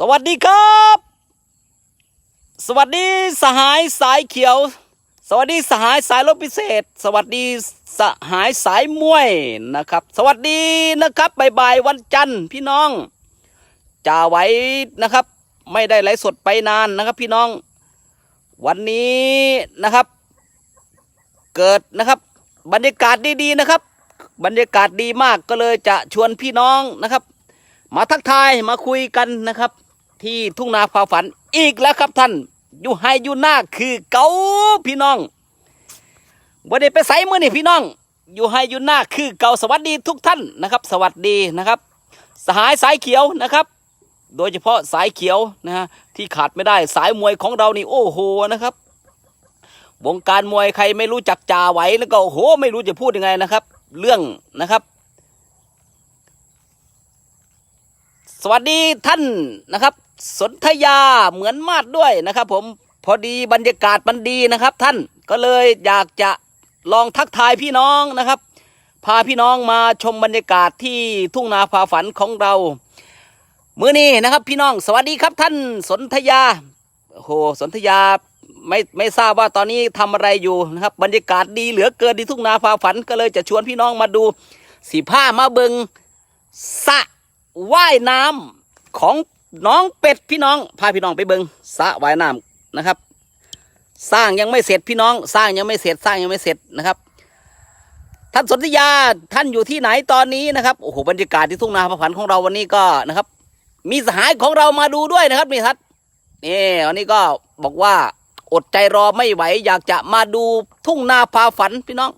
สวัสดีครับ สวัสดีสหายสายเขียว สวัสดีสหายสายรบพิเศษ สวัสดีสหายสายมวยนะครับ สวัสดีนะครับบ่ายๆวันจันทร์พี่น้องจ่าไว้นะครับ ไม่ได้ไลฟ์สดไปนานนะครับ พี่น้อง วันนี้นะครับ เกิดนะครับ บรรยากาศดีๆนะครับ บรรยากาศดีมากก็เลยจะชวนพี่น้องนะครับมาทักทายมาคุยกันนะครับ ที่ทุ่งนาพาฝันอีกแล้วครับท่าน อยู่ไฮอยู่หน้าคือเกาพี่น้องวันนี้ไปใส่มือนี่พี่น้อง อยู่ไฮอยู่หน้าคือเกาสวัสดีทุกท่านนะครับ สวัสดีนะครับ สหายสายเขียวนะครับ โดยเฉพาะสายเขียวนะฮะที่ขาดไม่ได้สายมวยของเรานี่โอ้โหนะครับ วงการมวยใครไม่รู้จักจ่าไหวแล้วก็โอ้โหไม่รู้จะพูดยังไงนะครับ เรื่องนะครับสวัสดีท่านนะครับ สนธยาเหมือนมาดด้วยนะครับ ผมพอดีบรรยากาศมันดีนะครับ ท่านก็เลยอยากจะลองทักทายพี่น้องนะครับ พาพี่น้องมาชมบรรยากาศที่ทุ่งนาพาฝันของเรา มื้อนี้นะครับ พี่น้องสวัสดีครับท่านสนธยาโหสนธยาไม่ไม่ทราบว่าตอนนี้ทำอะไรอยู่นะครับ บรรยากาศดีเหลือเกินที่ทุ่งนาพาฝันก็เลยจะชวนพี่น้องมาดูสีผ้ามาเบิงสะว่ายน้ำของ น้องเป็ดพี่น้องพาพี่น้องไปเบิงสระว่ายน้ำนะครับ สร้างยังไม่เสร็จพี่น้อง สร้างยังไม่เสร็จสร้างยังไม่เสร็จนะครับ ท่านสนธยาท่านอยู่ที่ไหนตอนนี้นะครับโอ้โหบรรยากาศที่ทุ่งนาพาฝันของเราวันนี้ก็นะครับ มีสหายของเรามาดูด้วยนะครับนี่ครับนี่วันนี้ก็บอกว่าอดใจรอไม่ไหว อยากจะมาดูทุ่งนาพาฝันพี่น้อง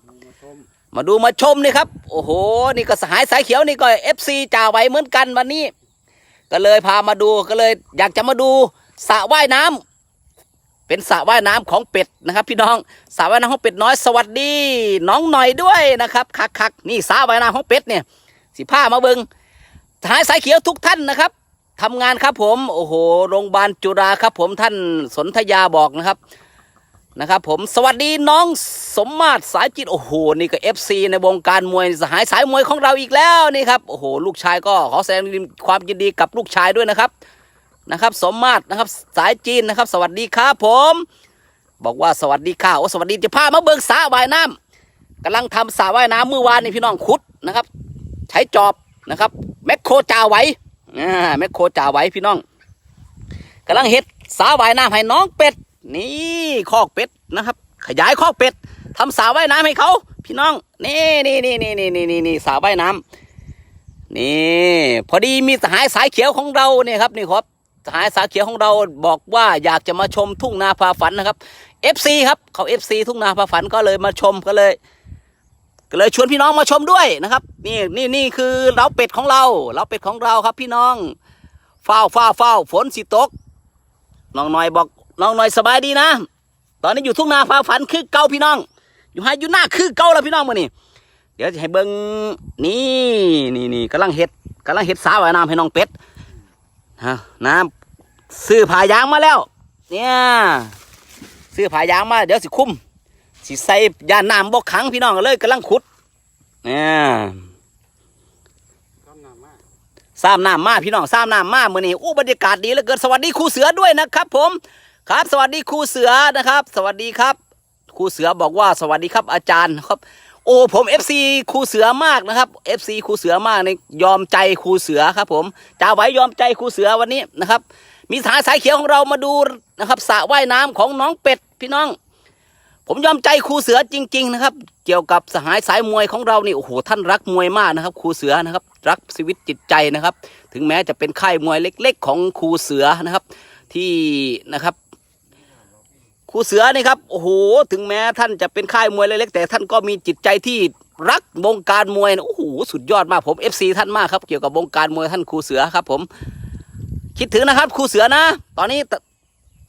มาดูมาชมนี่ครับ โอ้โห นี่ก็สหายสายเขียวนี่ก็เอฟซีจ่าไหวเหมือนกันวันนี้ ก็เลยพามาดูก็เลย อยากจะมาดูสระว่ายน้ำเป็นสระว่ายน้ำของเป็ดนะครับ พี่น้องสระว่ายน้ำของเป็ดน้อยสวัสดี น้องหน่อยด้วยนะครับคักคักนี่สระว่ายน้ำของเป็ดเนี่ยสิผ้ามาเบิงสหายสายเขียวทุกท่านนะครับทำงานครับผม โอ้โห โรงพยาบาลจุฬาครับผมท่านสนธยาบอกนะครับ นะครับผมสวัสดีน้องสมมาตรสายจิตโอ้โหนี่ก็เอฟซีในวงการมวยสหายสายมวยของเราอีกแล้วนี่ครับโอ้โหลูกชายก็ขอแสดงความยินดีกับลูกชายด้วยนะครับนะครับสมมาตรนะครับสายจีนนะครับ สวัสดีครับผม บอกว่าสวัสดีค่ะโอ้สวัสดีจะพามาเบิกสระว่ายน้ำกำลังทำสระว่ายน้ำเมื่อวานนี่พี่น้องขุดนะครับ ใช้จอบนะครับแมคโครจ่าไว้อ่าแมคโครจ่าไว้พี่น้องกำลังเฮ็ดสระว่ายน้ำให้น้องเป็ด นี่คอกเป็ดนะครับ ขยายคอกเป็ดทำสระว่ายน้ำให้เขาพี่น้องนี่นี่นี่นี่นี่นี่นี่นี่สระว่ายน้ำนี่พอดีมีสหายสายเขียวของเราเนี่ยครับนี่ครับสหายสายเขียวของเราบอกว่าอยากจะมาชมทุ่งนาพาฝันนะครับ FC ครับเขา FC ทุ่งนาพาฝันก็เลยมาชมก็เลยก็เลยชวนพี่น้องมาชมด้วยนะครับนี่นี่นี่คือเล้าเป็ดของเราเล้าเป็ดของเราครับพี่น้องเฝ้าเฝ้าเฝ้าฝนสิตกน้องหน่อยบอก น้องหน่อยสบายดีนะ ตอนนี้อยู่ทุ่งนาฟ้าฝันคือเก่าพี่น้อง อยู่ให้อยู่หน้าคือเก่าแล้วพี่น้องมื่อนี้เดี๋ยวจะให้เบิ้งนี่นี่นี่กำลังเห็ดกำลังเห็ดสาว่ายน้ำให้น้องเป็ดฮะน้ำซื้อผายางมาแล้ว เนี่ยซื้อผายางมา เดี๋ยวสิคุ้มสิใส่ยาน้ำบกขังพี่น้องเลยกำลังขุดเนี่ยสามน้ำมาพี่น้องสามน้ำมามื่อนี้อู้บรรยากาศดีเหลือเกินสวัสดีครูเสือด้วยนะครับ ผม ครับสวัสดีครูเสือนะครับ สวัสดีครับครูเสือบอกว่าสวัสดีครับอาจารย์ครับ โอ้ผม FC ครูเสือมากนะครับ FC ครูเสือมากในยอมใจครูเสือครับ ผมจ่าไว้ยอมใจครูเสือวันนี้นะครับ มีสายสายเขียวของเรามาดูนะครับสระว่ายน้ำของน้องเป็ดพี่น้อง ผมยอมใจครูเสือจริง ๆ นะครับ เกี่ยวกับสหายสายมวยของเรานี่โอ้โหท่านรักมวยมากนะครับครูเสือนะครับ รักชีวิตจิตใจนะครับ ถึงแม้จะเป็นค่ายมวยเล็ก ๆ ของครูเสือนะครับ ที่นะครับ ครูเสือนี่ครับโอ้โหถึงแม้ท่านจะเป็นค่ายมวยเล็กๆแต่ท่านก็มีจิตใจที่รักวงการมวยนะโอ้โหสุดยอดมากผม FC ท่านมากครับ เกี่ยวกับวงการมวยท่านครูเสือครับ ผม คิดถึงนะครับครูเสือนะ ตอนนี้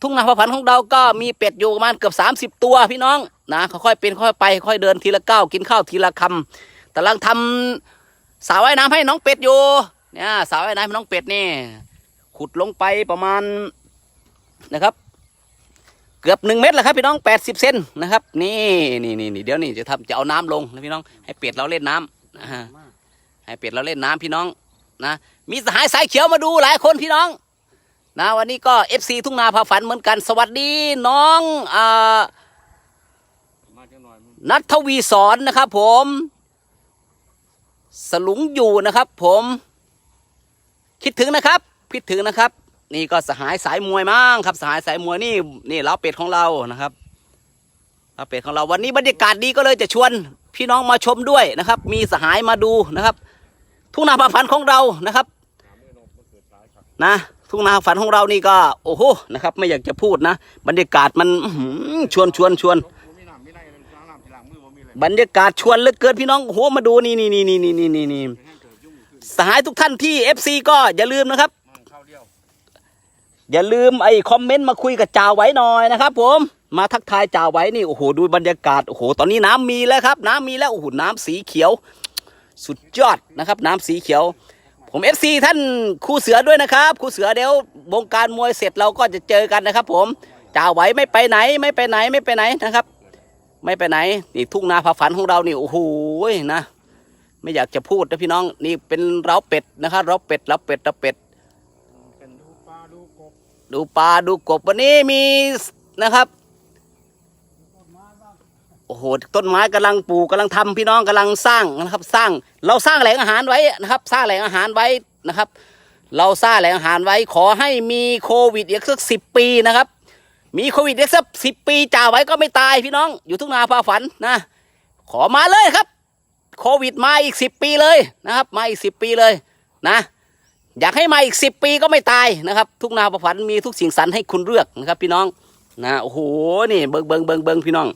ทุ่งนาพระพันของเราก็มีเป็ดอยู่ประมาณเกือบ 30 ตัวพี่น้องนะค่อยๆเป็นค่อยไป ค่อยเดินทีละก้าวกินข้าวทีละคำแต่ลังทำสระว่ายน้ำให้น้องเป็ดอยู่เนี่ยสระว่ายน้ำให้น้องเป็ดนี่ ขุดลงไปประมาณนะครับ เกือบหนึ่งเมตรแหละครับพี่น้องแปดสิบเซนนะครับนี่นี่นี่นี่เดี๋ยวนี่จะทำจะเอาน้ำลงนะพี่น้องให้เป็ดเราเล่นน้ำนะฮะให้เป็ดเราเล่นน้ำพี่น้องนะมีสหายสายเขียวมาดูหลายคนพี่น้องนะวันนี้ก็เอฟซีทุ่งนาพาฝันเหมือนกัน สวัสดีน้องอนัทวีสอนนะครับ ผม สลุงอยู่นะครับ ผม คิดถึงนะครับ คิดถึงนะครับ นี่ก็สหายสายมวยมั้งครับ สหายสายมวยนี่นี่ล้าเป็ดของเรานะครับล้าเป็ดของเราวันนี้บรรยากาศดีก็เลยจะชวน พี่น้องมาชมด้วยนะครับ มีสหายมาดูนะครับ ทุ่งนาพันธุ์ของเรานะครับนะทุ่งนาฝันของเรานี่ก็ โอ้โหนะครับ ไม่อยากจะพูดนะ บรรยากาศมันชวนชวนชวน บรรยากาศชวนเหลือเกินพี่น้องโอ้โหมาดูนี่นี่นี่นี่นี่นี่นี่สหายทุกท่านที่เอฟซีก็อย่าลืมนะครับ อย่าลืมไอ้คอมเมนต์มาคุยกับจ่าไว้หน่อยนะครับ ผมมาทักทายจ่าไว้นี่โอ้โหดูบรรยากาศโอ้โหตอนนี้น้ำมีแล้วครับ น้ำมีแล้วโอ้โหน้ำสีเขียว สุดยอดนะครับ น้ำสีเขียว ผม FC ท่านครูเสือด้วยนะครับครูเสือเดี๋ยววงการมวยเสร็จเราก็จะเจอกันนะครับ ผมจ่าไว้ไม่ไปไหนไม่ไปไหนไม่ไปไหนนะครับ ไม่ไปไหนนี่ทุ่งนาผาฝันของเรานี่โอ้โหนะไม่อยากจะพูดนะพี่น้องนี่เป็นเล้าเป็ดนะครับเล้าเป็ดเล้าเป็ดเล้าเป็ด เป็นดูปลาดูกบ ดูปลาดูกบวันนี้มีนะครับโอ้โหต้นไม้กำลังปลูกกำลังทำพี่น้องกำลังสร้างนะครับ สร้างเราสร้างแหล่งอาหารไว้นะครับ สร้างแหล่งอาหารไว้นะครับ เราสร้างแหล่งอาหารไว้ขอให้มีโควิดอีกสักสิบปีนะครับ มีโควิดอีกสักสิบปีจ่าไว้ก็ไม่ตายพี่น้องอยู่ทุ่งนาพาฝันนะ ขอมาเลยครับ โควิดมาอีกสิบปีเลยนะครับ มาอีกสิบปีเลยนะ อยากให้มาอีกสิบปีก็ไม่ตายนะครับ ทุกนาประพันธ์มีทุกสิ่งสรรให้คุณเลือกนะครับ พี่น้องนะโอ้โหนี่เบิงเบิงเบิงเบิงพี่น้อง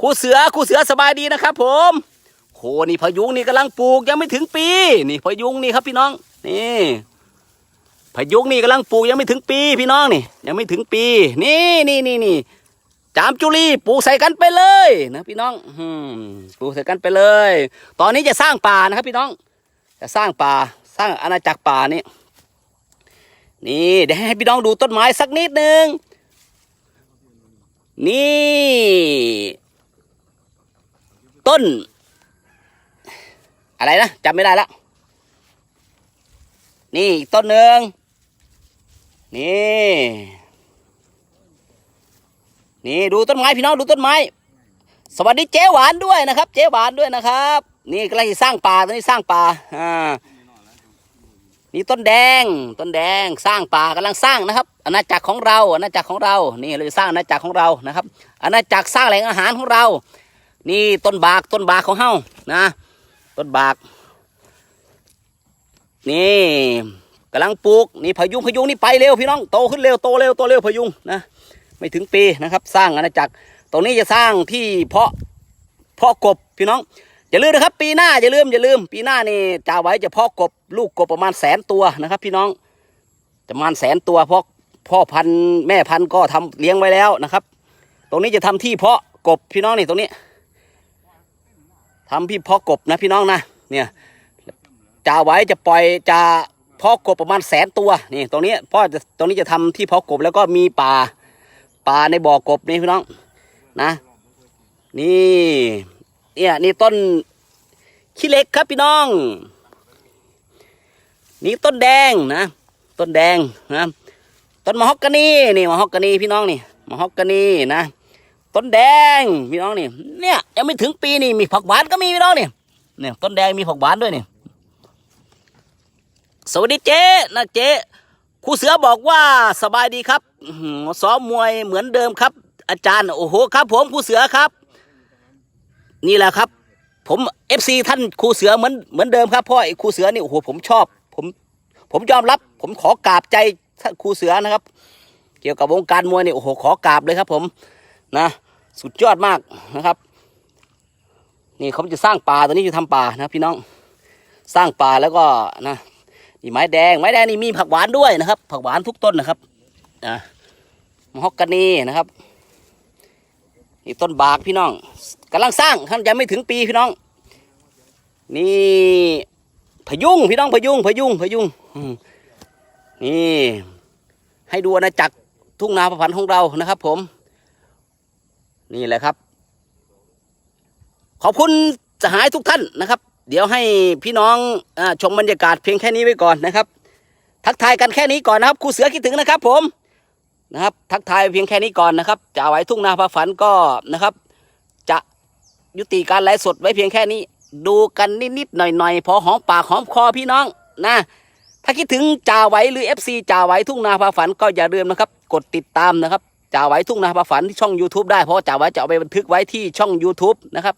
ครูเสือครูเสือสบายดีนะครับ ผมโหนี่พยุงนี่กำลังปลูกยังไม่ถึงปี นี่พยุงนี่ครับพี่น้องนี่พยุงนี่กำลังปลูกยังไม่ถึงปี พี่น้องนี่ ยังไม่ถึงปี นี่นี่นี่นี่จามจุลีปลูกใส่กันไปเลยนะพี่น้องอืมปลูกใส่กันไปเลย ตอนนี้จะสร้างป่านะครับพี่น้อง จะสร้างป่า สร้างอาณาจักรป่านี่นี่เดี๋ยวให้พี่น้องดูต้นไม้สักนิดหนึ่งนี่ ต้น อะไรนะจำไม่ได้แล้ว นี่อีกต้นหนึ่งนี่ นี่ดูต้นไม้พี่น้องดูต้นไม้ สวัสดีเจ๊หวานด้วยนะครับ เจ๊หวานด้วยนะครับ นี่กำลังสร้างป่าตอนนี้สร้างป่าอ่า นี่ต้นแดงต้นแดงสร้างป่ากำลังสร้างนะครับอาณาจักรของเราอาณาจักรของเรานี่เราจะสร้างอาณาจักรของเรานะครับอาณาจักรสร้างแหล่งอาหารของเรา นี่ต้นบากต้นบากของเฮานะ ต้นบาก นี่กำลังปลูกนี่พยุงพยุงนี่ไปเร็วพี่น้องโตขึ้นเร็วโตเร็วโตเร็วพยุงนะไม่ถึงปีนะครับ สร้างอาณาจักร ตรงนี้จะสร้างที่เพาะเพาะกบพี่น้อง อย่าลืมนะครับ ปีหน้าอย่าลืมอย่าลืม ปีหน้านี่จ่าไว้จะเพาะกบลูกกบประมาณแสนตัวนะครับ พี่น้องประมาณแสนตัวเพราะพ่อพันธุ์แม่พันธุ์ก็ทำเลี้ยงไว้แล้วนะครับ ตรงนี้จะทำที่เพาะกบพี่น้องนี่ตรงนี้ทำที่เพาะกบนะพี่น้องนะเนี่ยจ่าไว้จะปล่อยจะเพาะกบประมาณแสนตัวนี่ตรงนี้พ่อจะตรงนี้จะทำที่เพาะกบแล้วก็มีป่าป่าในบ่อกบนี่พี่น้องนะ นี่ เนี่ย นี่ต้นขี้เล็กครับพี่น้อง นี่ต้นแดงนะ ต้นแดงนะ ต้นมะฮอกกานีนี่มะฮอกกานีพี่น้องนี่มะฮอกกานีนะ ต้นแดงพี่น้องนี่ เนี่ยยังไม่ถึงปีนี่มีผักหวานก็มีพี่น้องนี่เนี่ยต้นแดงมีผักหวานด้วยนี่ สวัสดีเจ๊นะเจ๊ครูเสือบอกว่าสบายดีครับซ้อมมวยเหมือนเดิมครับ อาจารย์ โอ้โหครับ ผมครูเสือครับ นี่แหละครับ ผมเอฟซีท่านครูเสือเหมือนเหมือนเดิมครับพราะไอ้ครูเสือนี่โอ้โหผมชอบ ผมผมยอมรับ ผมขอกราบใจท่านครูเสือนะครับ เกี่ยวกับวงการมวยนี่โอ้โหขอกราบเลยครับ ผมนะสุดยอดมากนะครับ นี่เขาจะสร้างป่าตอนนี้จะทำป่านะพี่น้องสร้างป่าแล้วก็นะนี่ไม้แดงไม้แดงนี่มีผักหวานด้วยนะครับ ผักหวานทุกต้นนะครับนะมะฮอกกานีนะครับ นี่ต้นบากพี่น้องกำลังสร้างท่านยังไม่ถึงปีพี่น้อง นี่พยุงพี่น้องพยุงพยุงพยุงนี่ ให้ดูอาณาจักรทุ่งนาประพันธ์ของเรานะครับ ผม นี่แหละครับ ขอบคุณสหายทุกท่านนะครับ เดี๋ยวให้พี่น้องอชมบรรยากาศเพียงแค่นี้ไว้ก่อนนะครับ ทักทายกันแค่นี้ก่อนนะครับครูเสือคิดถึงนะครับ ผม นะครับ ทักทายเพียงแค่นี้ก่อนนะครับจ่าไว้ทุ่งนาพาฝันก็นะครับ จะยุติการไลฟ์สดไว้เพียงแค่นี้ ดูกันนิดๆหน่อยๆพอหอมปากหอมคอพี่น้องนะถ้าคิดถึงจ่าไว้หรือ FC จ่าไว้ทุ่งนาพาฝันก็อย่าลืมนะครับ กดติดตามนะครับจ่าไว้ทุ่งนาพาฝันที่ช่อง YouTube ได้เพราะจ่าไว้จะเอาไปบันทึกไว้ที่ช่อง YouTube นะครับ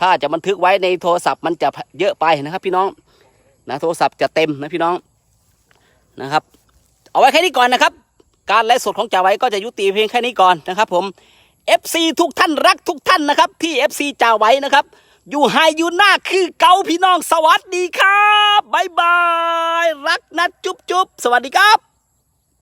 ถ้าจะบันทึกไว้ในโทรศัพท์มันจะเยอะไปนะครับ พี่น้องนะโทรศัพท์จะเต็มนะพี่น้องนะครับ เอาไว้แค่นี้ก่อนนะครับ การไลฟ์สดของจ่าไว้ก็จะยุติเพียงแค่นี้ก่อนนะครับผม FC ทุกท่านรักทุกท่านนะครับ ที่ FC จ่าไว้นะครับ อยู่ไฮอยู่หน้าคือเกาพี่น้องสวัสดีครับบ๊ายบาย รักนะจุ๊บจุ๊บสวัสดีครับ